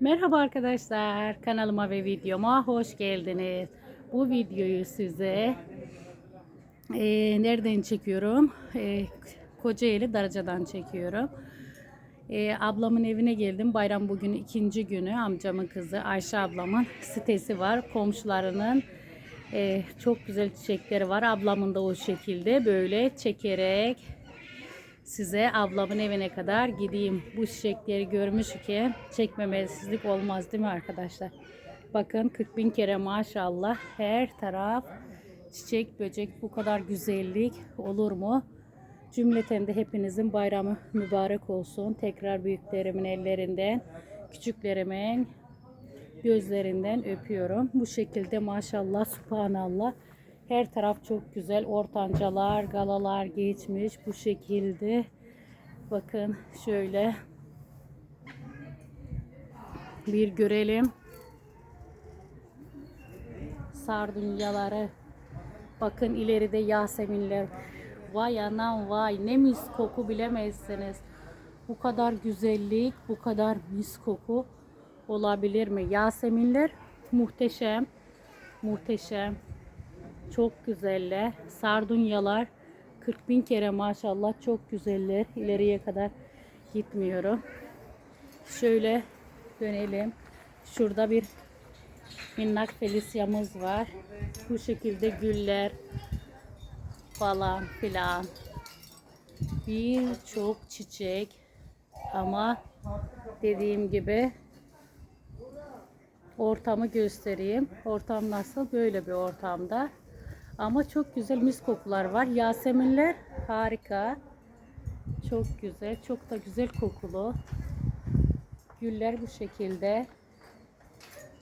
Merhaba arkadaşlar kanalıma ve videoma hoş geldiniz. Bu videoyu size e, nereden çekiyorum? E, Kocaeli Darıca'dan çekiyorum. E, ablamın evine geldim. Bayram bugün ikinci günü. Amcamın kızı Ayşe ablamın sitesi var. Komşularının e, çok güzel çiçekleri var. Ablamın da o şekilde böyle çekerek size ablamın evine kadar gideyim. Bu çiçekleri görmüş ki çekmemezlik olmaz değil mi arkadaşlar? Bakın 40 bin kere maşallah her taraf çiçek böcek bu kadar güzellik olur mu? Cümleten de hepinizin bayramı mübarek olsun. Tekrar büyüklerimin ellerinden, küçüklerimin gözlerinden öpüyorum. Bu şekilde maşallah subhanallah her taraf çok güzel. Ortancalar, galalar geçmiş bu şekilde. Bakın şöyle bir görelim. Sardunyaları. Bakın ileride Yaseminler. Vay anam vay ne mis koku bilemezsiniz. Bu kadar güzellik, bu kadar mis koku olabilir mi? Yaseminler muhteşem. Muhteşem. Çok güzeller. Sardunyalar 40 bin kere maşallah çok güzeller. İleriye kadar gitmiyorum. Şöyle dönelim. Şurada bir minnak felicia'mız var. Bu şekilde güller falan filan. Birçok çiçek ama dediğim gibi ortamı göstereyim. Ortam nasıl? Böyle bir ortamda. Ama çok güzel mis kokular var. Yaseminler harika. Çok güzel. Çok da güzel kokulu. Güller bu şekilde.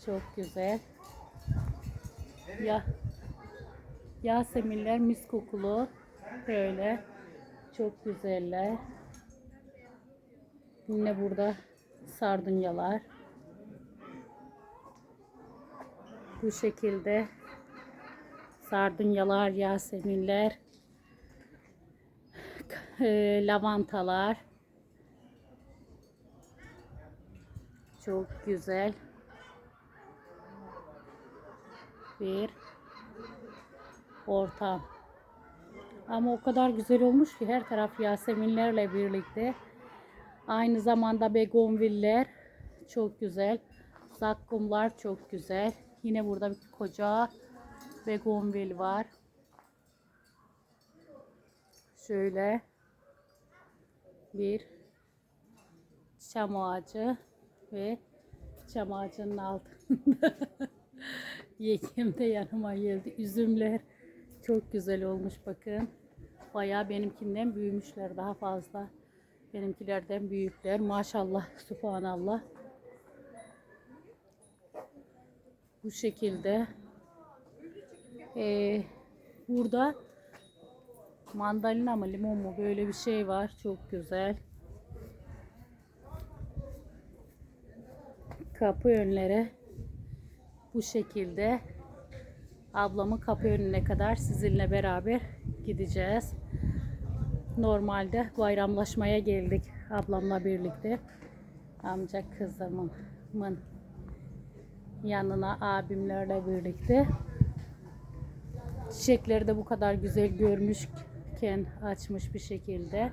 Çok güzel. Ya Yaseminler mis kokulu. Böyle. Çok güzeller. Yine burada sardunyalar. Bu şekilde sardunyalar, yaseminler, e, lavantalar. Çok güzel. Bir ortam. Ama o kadar güzel olmuş ki her taraf yaseminlerle birlikte. Aynı zamanda begonviller çok güzel. Zakkumlar çok güzel. Yine burada bir koca begonvil var. Şöyle bir çam ağacı ve çam ağacının altında yekim de yanıma geldi. Üzümler çok güzel olmuş bakın. Bayağı benimkinden büyümüşler daha fazla. Benimkilerden büyükler. Maşallah, subhanallah. Bu şekilde. Ee, burada mandalina mı limon mu böyle bir şey var. Çok güzel. Kapı önleri bu şekilde. Ablamın kapı önüne kadar sizinle beraber gideceğiz. Normalde bayramlaşmaya geldik ablamla birlikte. Amca kızımın yanına abimlerle birlikte. Çiçekleri de bu kadar güzel görmüşken açmış bir şekilde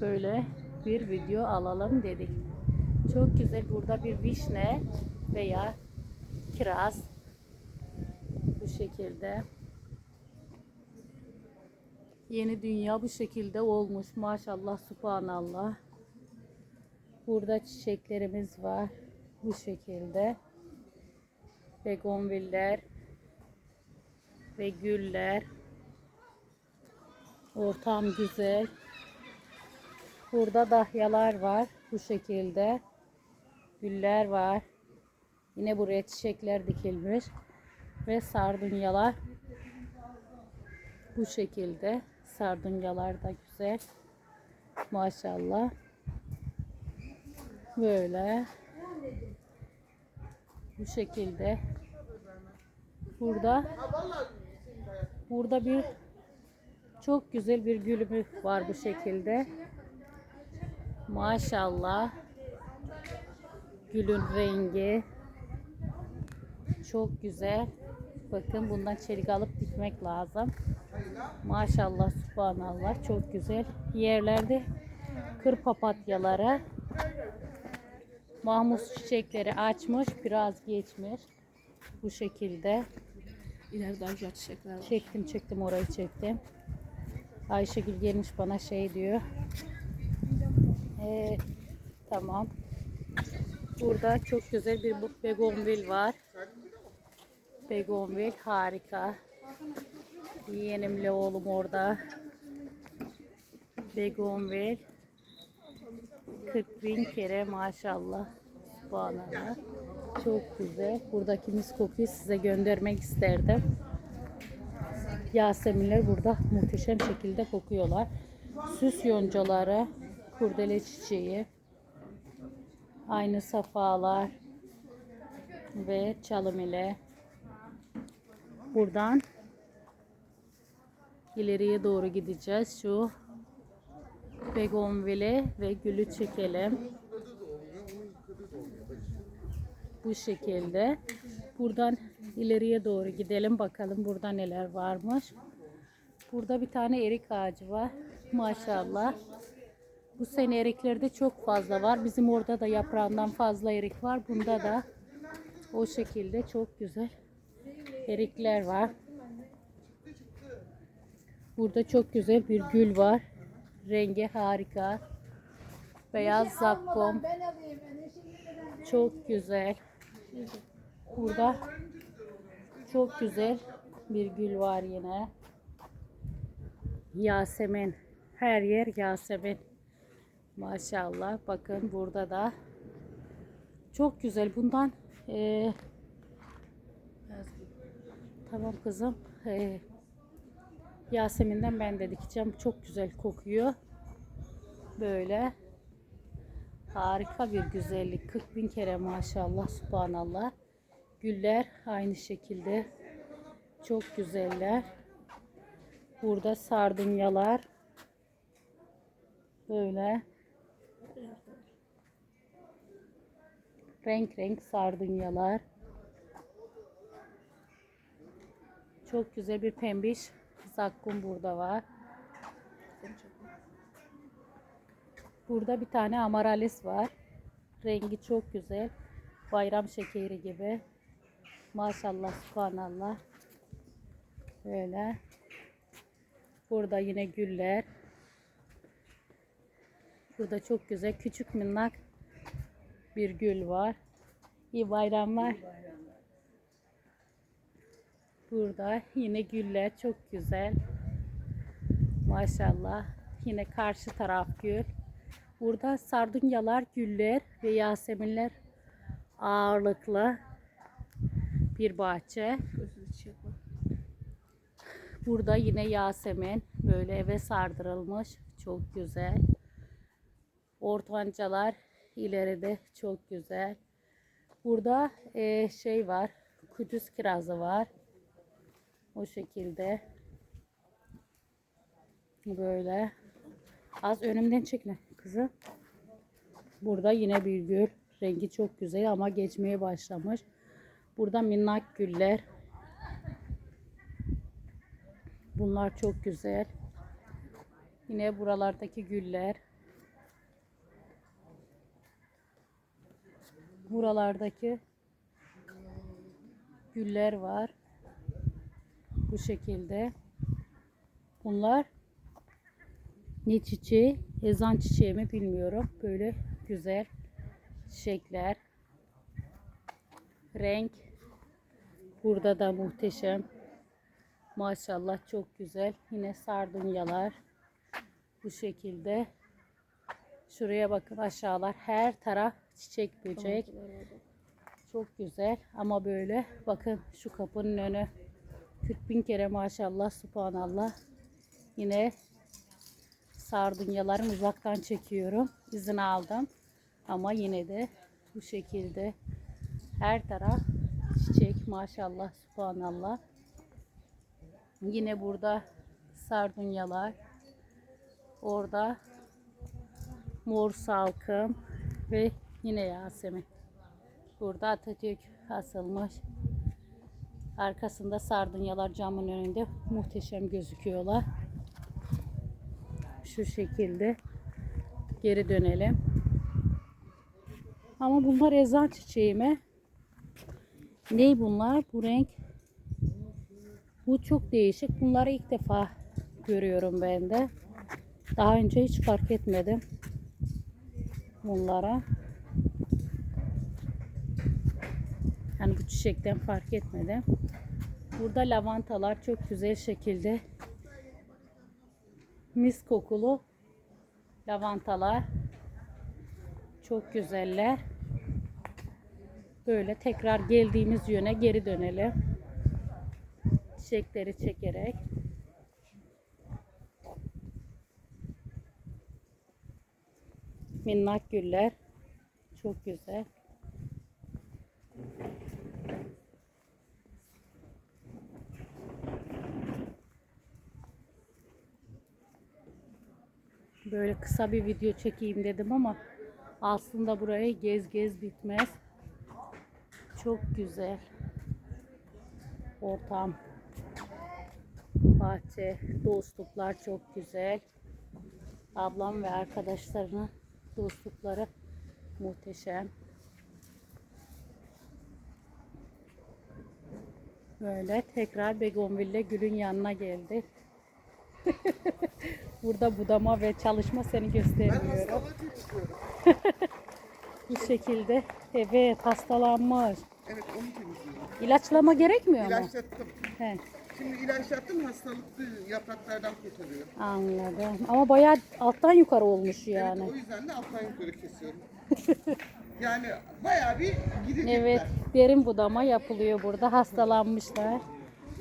böyle bir video alalım dedik. Çok güzel burada bir vişne veya kiraz bu şekilde. Yeni dünya bu şekilde olmuş. Maşallah, subhanallah. Burada çiçeklerimiz var. Bu şekilde. Begonviller ve güller. Ortam güzel. Burada dahyalar var. Bu şekilde. Güller var. Yine buraya çiçekler dikilmiş. Ve sardunyalar. Bu şekilde. Sardunyalar da güzel. Maşallah. Böyle. Bu şekilde. Burada burada bir çok güzel bir gülümü var bu şekilde. Maşallah. Gülün rengi çok güzel. Bakın bundan çelik alıp dikmek lazım. Maşallah subhanallah çok güzel. Yerlerde kır papatyaları mahmus çiçekleri açmış biraz geçmiş. Bu şekilde. İleride güzel çiçekler var. Çektim çektim orayı çektim. Ayşegül gelmiş bana şey diyor. Ee, tamam. Burada çok güzel bir bu- begonvil var. Begonvil harika. Yeğenimle oğlum orada. Begonvil. 40 bin kere maşallah. Subhanallah. Çok güzel. Buradaki mis kokuyu size göndermek isterdim. Yaseminler burada muhteşem şekilde kokuyorlar. Süs yoncaları, kurdele çiçeği, aynı safalar ve çalım ile buradan ileriye doğru gideceğiz. Şu begonvile ve gülü çekelim. Bu şekilde. Buradan ileriye doğru gidelim bakalım burada neler varmış. Burada bir tane erik ağacı var. Maşallah. Bu sene eriklerde çok fazla var. Bizim orada da yaprağından fazla erik var. Bunda da o şekilde çok güzel erikler var. Burada çok güzel bir gül var. Rengi harika. Beyaz zakkum. Çok güzel. Burada çok güzel bir gül var yine. Yasemin. Her yer Yasemin. Maşallah. Bakın burada da çok güzel. Bundan eee, tamam kızım. Eee, Yasemin'den ben de dikeceğim. Çok güzel kokuyor. Böyle. Harika bir güzellik. 40 bin kere maşallah. Subhanallah. Güller aynı şekilde. Çok güzeller. Burada sardunyalar. Böyle. Renk renk sardunyalar. Çok güzel bir pembiş zakkum burada var. Burada bir tane amaralis var. Rengi çok güzel. Bayram şekeri gibi. Maşallah, subhanallah. Böyle. Burada yine güller. Burada çok güzel küçük minnak bir gül var. İyi bayramlar. Burada yine güller çok güzel. Maşallah. Yine karşı taraf gül. Burada sardunyalar, güller ve yaseminler ağırlıklı bir bahçe. Burada yine yasemin böyle eve sardırılmış. Çok güzel. Ortancalar ileride çok güzel. Burada eee, şey var. Kudüs kirazı var. O şekilde. Böyle. Az önümden çekme kızım. Burada yine bir gül. Rengi çok güzel ama geçmeye başlamış. Burada minnak güller. Bunlar çok güzel. Yine buralardaki güller. Buralardaki güller var. Bu şekilde. Bunlar ne çiçeği? Ezan çiçeği mi bilmiyorum. Böyle güzel çiçekler. Renk. Burada da muhteşem. Maşallah çok güzel. Yine sardunyalar. Bu şekilde. Şuraya bakın aşağılar. Her taraf çiçek böcek. Çok güzel ama böyle bakın şu kapının önü 40 bin kere maşallah subhanallah. Yine sardunyalarım uzaktan çekiyorum. İzin aldım. Ama yine de bu şekilde her taraf çiçek maşallah subhanallah. Yine burada sardunyalar. Orada mor salkım ve yine Yasemin. Burada Atatürk asılmış. Arkasında sardunyalar camın önünde muhteşem gözüküyorlar. Şu şekilde geri dönelim. Ama bunlar ezan çiçeği mi? Ne bunlar? Bu renk. Bu çok değişik. Bunları ilk defa görüyorum ben de. Daha önce hiç fark etmedim bunlara. Yani bu çiçekten fark etmedim. Burada lavantalar çok güzel şekilde mis kokulu lavantalar çok güzeller. Böyle tekrar geldiğimiz yöne geri dönelim. Çiçekleri çekerek. Minnak güller. Çok güzel. Böyle kısa bir video çekeyim dedim ama aslında burayı gez gez bitmez. Çok güzel. Ortam. Bahçe, dostluklar çok güzel. Ablam ve arkadaşlarının dostlukları muhteşem. Böyle tekrar Begonville Gül'ün yanına geldik. Burada budama ve çalışma seni göstermiyorum. Bu şekilde. Evet hastalanmış. Evet onu temizliyorum. İlaçlama gerekmiyor mu? İlaçlattım. He, Şimdi ilaçlattım hastalıklı yapraklardan kurtarıyor. anladım. Ama bayağı alttan yukarı olmuş yani. Evet o yüzden de alttan yukarı kesiyorum. yani bayağı bir gidecekler. Evet, derin budama yapılıyor burada. Hastalanmışlar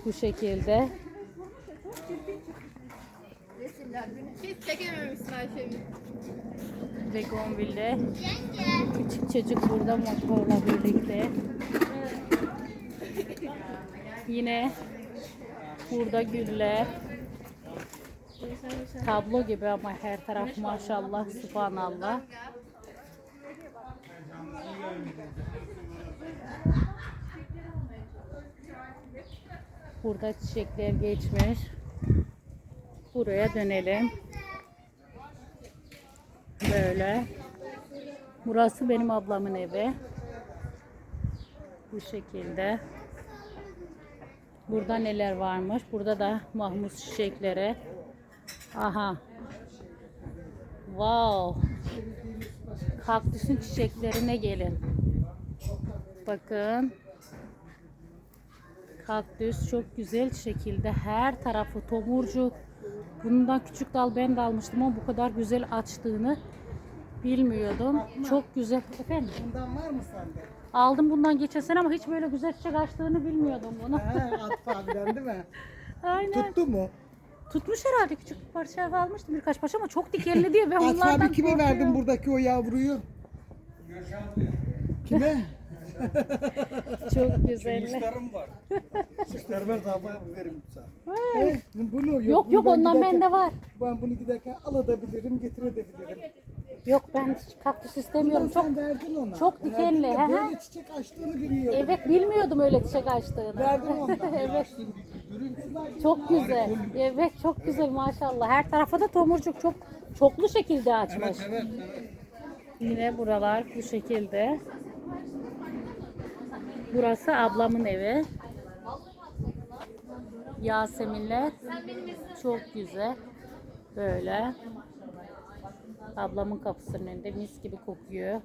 bu şekilde. Hiç çekememişsin Ayşe'yi. Begonville. Küçük çocuk burada motorla birlikte. Yine burada güller. Tablo gibi ama her taraf maşallah, subhanallah. Burada çiçekler geçmiş. Buraya dönelim. Böyle. Burası benim ablamın evi. Bu şekilde. Burada neler varmış? Burada da mahmut çiçekleri. Aha. Wow. Kaktüsün çiçeklerine gelin. Bakın. Kaktüs çok güzel şekilde her tarafı tomurcuk. Bundan küçük dal ben de almıştım ama bu kadar güzel açtığını bilmiyordum. Çok güzel. Efendim Bundan var mı sende? aldım bundan geçen sene ama hiç böyle güzel çiçek açtığını bilmiyordum bunu. He, Atıf abiden değil mi? Aynen. Tuttu mu? Tutmuş herhalde küçük bir parça almıştım birkaç parça ama çok dikenli diye ben onlardan abi kime verdin buradaki o yavruyu? Kime? Çok güzel. var. Vermez abi veririm sana. Vay. He, bunu yok. Yok bunu yok ben ondan giderken- bende var. Ben bunu giderken alabilirim, getirebilirim. Yok ben kaktüs istemiyorum. Çok Sen verdin ona. çok dikenli, Verdin de he he. Böyle çiçek açtığını bilmiyordum. evet bilmiyordum öyle çiçek açtığını. Verdim ondan. evet. Çok güzel. Evet çok güzel maşallah. Her tarafa da tomurcuk çok çoklu şekilde açmış. Yine buralar bu şekilde. Burası ablamın evi. Yaseminler çok güzel. Böyle. Ablamın kapısının önünde mis gibi kokuyor.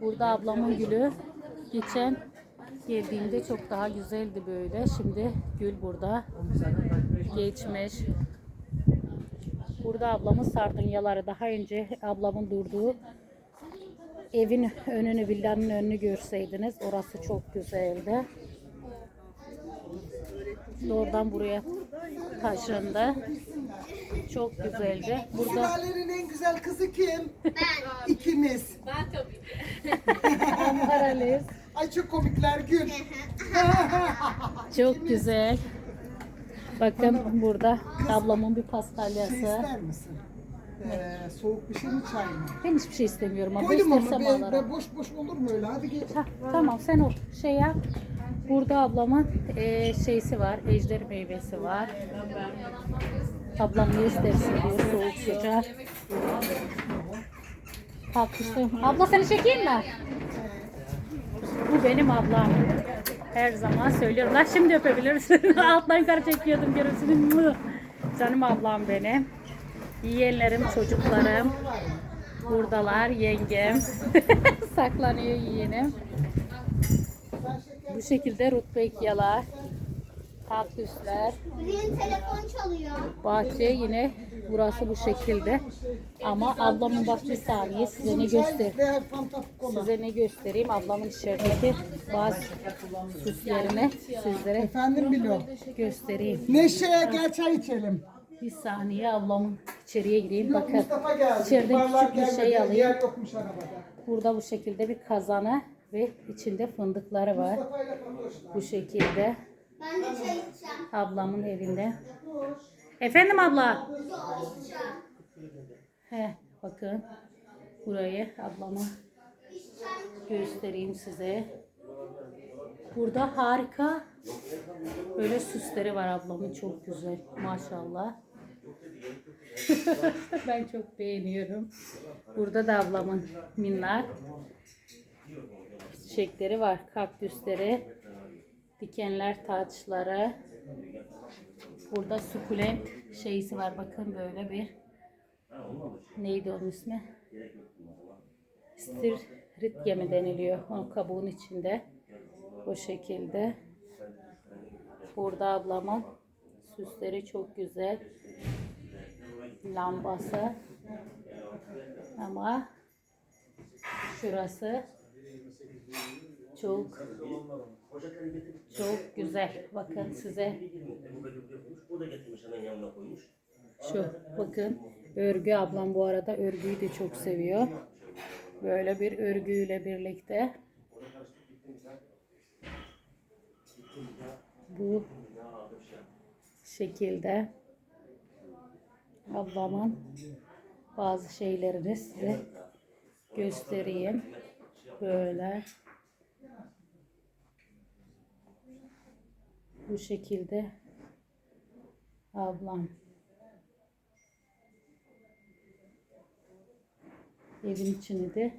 Burada ablamın gülü geçen geldiğimde çok daha güzeldi böyle. Şimdi gül burada geçmiş. Burada ablamın sardunyaları daha önce ablamın durduğu evin önünü, villanın önünü görseydiniz orası çok güzeldi. Oradan buraya taşındı. Çok güzeldi. Burada Sülalenin en güzel kızı kim? Ben. İkimiz. Ankaralıyız. Ay çok komikler gün. Çok güzel. Bakın burada ablamın bir Şey pastalyası. ister misin? Ee, soğuk bir şey mi çay mı? Ben hiçbir şey istemiyorum. Ama Koydum ama istersem be, alırım. be boş boş olur mu öyle? Hadi geç. Ha, tamam sen o şey yap. Burada ablamın e, şeysi var. Ejder meyvesi var. Ablam ne istersin diyor soğuk sıcak. Kalkmıştım. Abla seni çekeyim mi? Bu benim ablam. Her zaman söylüyorum. Lan şimdi öpebilirsin. Alttan yukarı çekiyordum görürsün. Canım ablam benim. Yeğenlerim, çocuklarım. Buradalar, yengem. Saklanıyor yeğenim. Bu şekilde rutbekyalar, kaktüsler, Birinin telefon çalıyor. bahçe yine burası bu şekilde. Ama ablamın bak bir saniye size ne göster. Size ne göstereyim ablamın içerideki bazı süslerini sizlere Efendim biliyorum. göstereyim. Neşe'ye gel çay içelim. Bir saniye ablamın içeriye gireyim Yok bakın. Mustafa geldi. İçeride Barlar küçük bir gelmedi, şey alayım. Yer yokmuş arabada. Burada bu şekilde bir kazanı ve içinde fındıkları var. Mustafa ile Fatoş'la. Bu şekilde Ben de çay içeceğim. ablamın evinde. Efendim abla. İçeceğim. He, bakın burayı ablama göstereyim size. Burada harika böyle süsleri var ablamın çok güzel maşallah. Ben çok beğeniyorum. Burada da ablamın minnak çiçekleri var, kaktüsleri, dikenler taçları. Burada sukulent şeysi var bakın böyle bir neydi onun ismi? Stiritye mi deniliyor? Onun kabuğun içinde. O şekilde. Burada ablamın süsleri çok güzel. Lambası. Ama şurası çok çok güzel. Bakın size. Şu bakın örgü ablam bu arada örgüyü de çok seviyor. Böyle bir örgüyle birlikte bu şekilde ablamın bazı şeylerini size göstereyim. Böyle bu şekilde ablam Evin içini de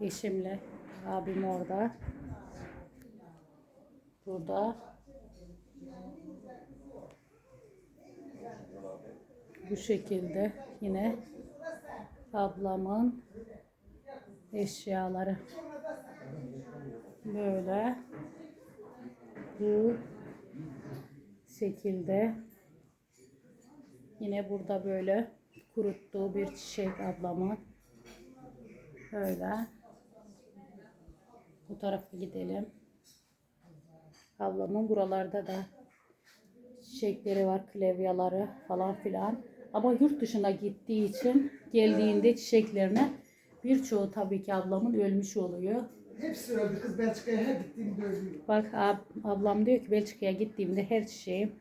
eşimle abim orada. Burada bu şekilde yine ablamın eşyaları böyle bu şekilde yine burada böyle kuruttuğu bir çiçek ablamın Böyle. Bu tarafa gidelim. Ablamın buralarda da çiçekleri var, klavyaları falan filan. Ama yurt dışına gittiği için geldiğinde çiçeklerine birçoğu tabii ki ablamın ölmüş oluyor. Hepsi öldü. Kız Belçika'ya her gittiğimde ölüyor. Bak ab- ablam diyor ki Belçika'ya gittiğimde her çiçeğim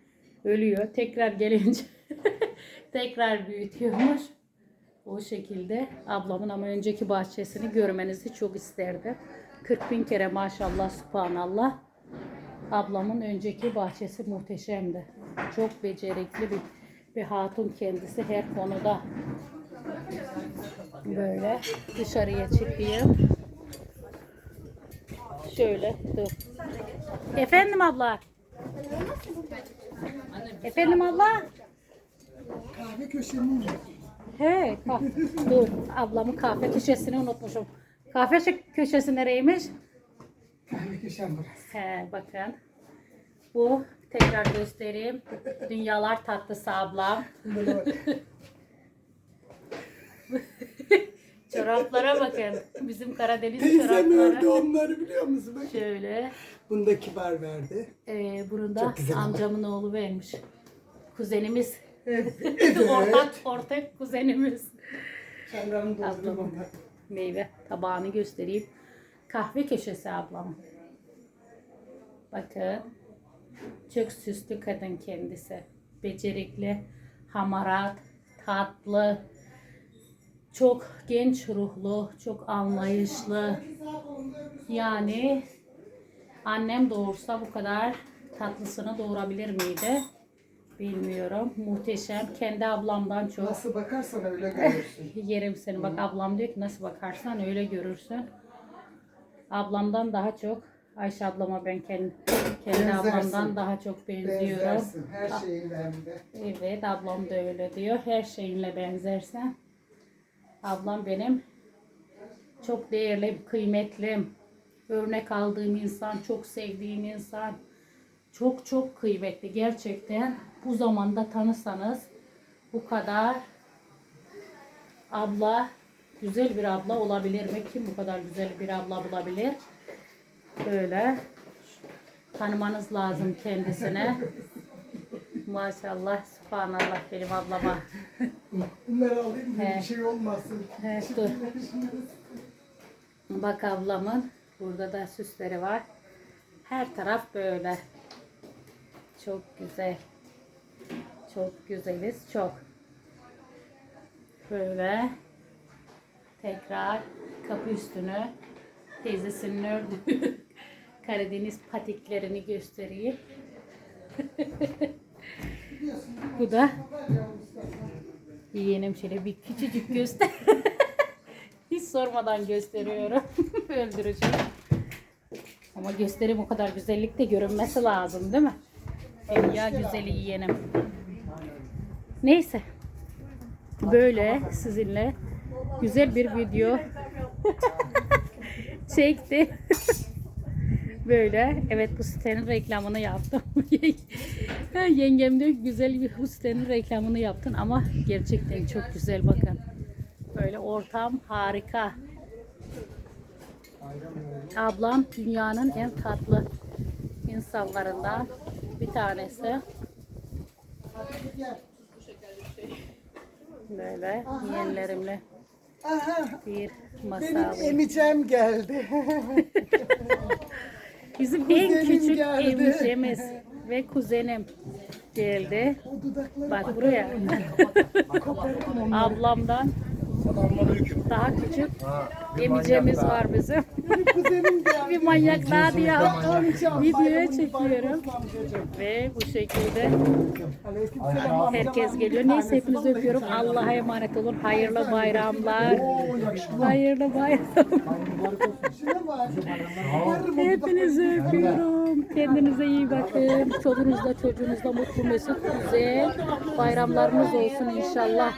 ölüyor. Tekrar gelince tekrar büyütüyormuş. O şekilde ablamın ama önceki bahçesini görmenizi çok isterdim. 40 bin kere maşallah subhanallah. Ablamın önceki bahçesi muhteşemdi. Çok becerikli bir, bir hatun kendisi her konuda. Böyle dışarıya çıkayım. Şöyle dur. Efendim abla. Efendim abla. Kahve köşenin He, kah- dur. Ablamın kahve köşesini unutmuşum. Kahve köşesi nereymiş? kahve köşem burası. He, bakın. Bu tekrar göstereyim. Dünyalar tatlısı ablam. Çoraplara bakın. Bizim Karadeniz Teyzem ördü çorapları. onları biliyor musun? Bak. Şöyle. Bunu da kibar verdi. Ee, bunu da Çok güzel ama. amcamın oğlu vermiş. Kuzenimiz. Evet. ortak, ortak kuzenimiz. Çaylarını doldurdum meyve tabağını göstereyim. Kahve köşesi ablam. Bakın. Çok süslü kadın kendisi. Becerikli, hamarat, tatlı. çok genç ruhlu, çok anlayışlı. Yani annem doğursa bu kadar tatlısını doğurabilir miydi? Bilmiyorum. Muhteşem. Kendi ablamdan çok. Nasıl bakarsan öyle görürsün. Yerim seni. Bak ablam diyor ki nasıl bakarsan öyle görürsün. Ablamdan daha çok Ayşe ablama ben kendi, kendi ablamdan daha çok benziyorum. Benzersin her şeyinle hem de. Evet ablam da öyle diyor. Her şeyinle benzersen. Ablam benim çok değerli, kıymetli, örnek aldığım insan, çok sevdiğim insan. Çok çok kıymetli gerçekten. Bu zamanda tanısanız bu kadar abla, güzel bir abla olabilir mi? Kim bu kadar güzel bir abla bulabilir? Böyle tanımanız lazım kendisine. Maşallah, subhanallah benim ablama. Bunları alayım da bir şey olmasın. He, dur. Bak ablamın burada da süsleri var. Her taraf böyle. Çok güzel. Çok güzeliz, çok. Böyle tekrar kapı üstünü teyzesinin ördüğü Karadeniz patiklerini göstereyim. Bu da yeğenim şöyle bir küçücük göster. Hiç sormadan gösteriyorum. Öldürecek. Ama göstereyim o kadar güzellik de görünmesi lazım değil mi? Dünya güzeli yeğenim. Neyse. Böyle sizinle güzel bir video çekti. Böyle. Evet bu sitenin reklamını yaptım. Yengem diyor güzel bir bu sitenin reklamını yaptın ama gerçekten çok güzel bakın. Böyle ortam harika. Ablam dünyanın en tatlı insanlarından bir tanesi. Böyle yeğenlerimle bir masa benim emicem geldi. Bizim en küçük geldi. emcimiz ve kuzenim geldi. Bak buraya. Ablamdan daha küçük emicimiz var bizim. bir manyak daha diye videoya çekiyorum. Ve bu şekilde herkes geliyor. Neyse hepinizi öpüyorum. Allah'a emanet olun. Hayırlı bayramlar. Hayırlı bayram. Şuna bak. Varım o Hepinizi öpüyorum. Kendinize iyi bakın. Çoluğunuzla çocuğunuzla mutlu mesut güzel bayramlarınız olsun inşallah.